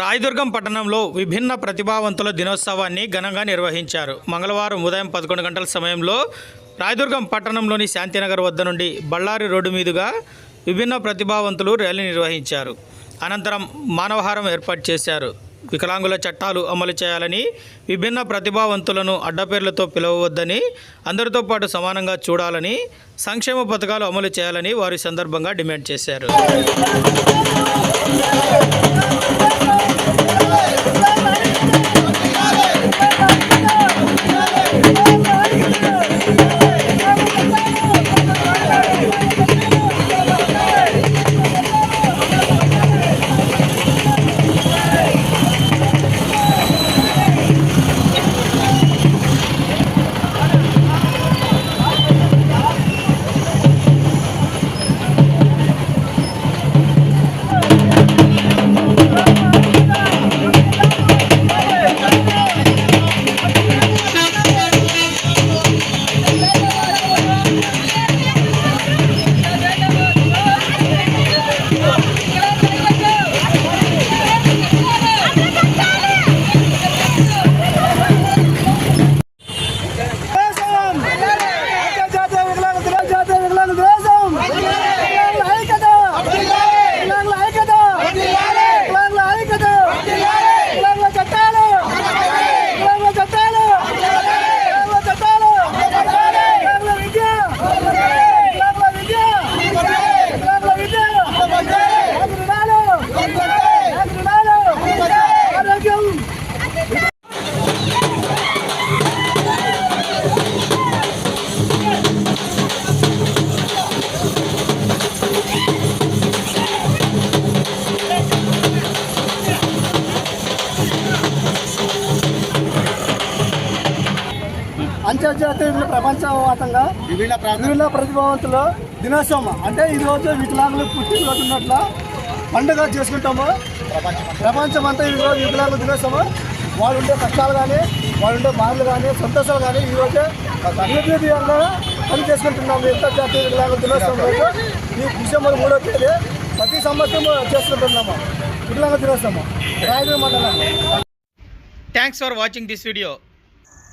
రాయదుర్గం పట్టణంలో విభిన్న ప్రతిభావంతుల దినోత్సవాన్ని ఘనంగా నిర్వహించారు. మంగళవారం ఉదయం పదకొండు గంటల సమయంలో రాయదుర్గం పట్టణంలోని శాంతినగర్ వద్ద నుండి బళ్ళారి రోడ్డు మీదుగా విభిన్న ప్రతిభావంతులు ర్యాలీ నిర్వహించారు. అనంతరం మానవహారం ఏర్పాటు చేశారు. వికలాంగుల చట్టాలు అమలు చేయాలని విభిన్న ప్రతిభావంతులను అడ్డపేర్లతో పిలవవద్దని అందరితో పాటు సమానంగా చూడాలని సంక్షేమ పథకాలు అమలు చేయాలని వారి సందర్భంగా డిమాండ్ చేశారు. అంతర్జాతీయ వివిధ ప్రపంచవ్యాప్తంగా విభిన్న ప్రాంతాలు విభిన్న ప్రతిభావంతుల దినోత్సవం. అంటే ఈ రోజు వికలాంగులు పుట్టినరోజు ఉన్నట్ల పండుగ చేసుకుంటాము. ప్రపంచం అంతా ఈ రోజు వికలాంగుల దినోత్సవం. వాళ్ళు ఉండే కష్టాలు కానీ వాళ్ళు ఉండే బాధలు కానీ సంతోషాలు కానీ ఈ రోజే నిర్వీర్యంగా పని చేసుకుంటున్నాము. అంతర్జాతీయ వికలాంగుల దినోత్సవం రోజు. ఈ డిసెంబర్ మూడో తేదీ ప్రతి సంవత్సరం చేసుకుంటున్నాము. వికలాంగ దినోత్సవం. రాయదుర్గం మండలం. Thanks for watching this video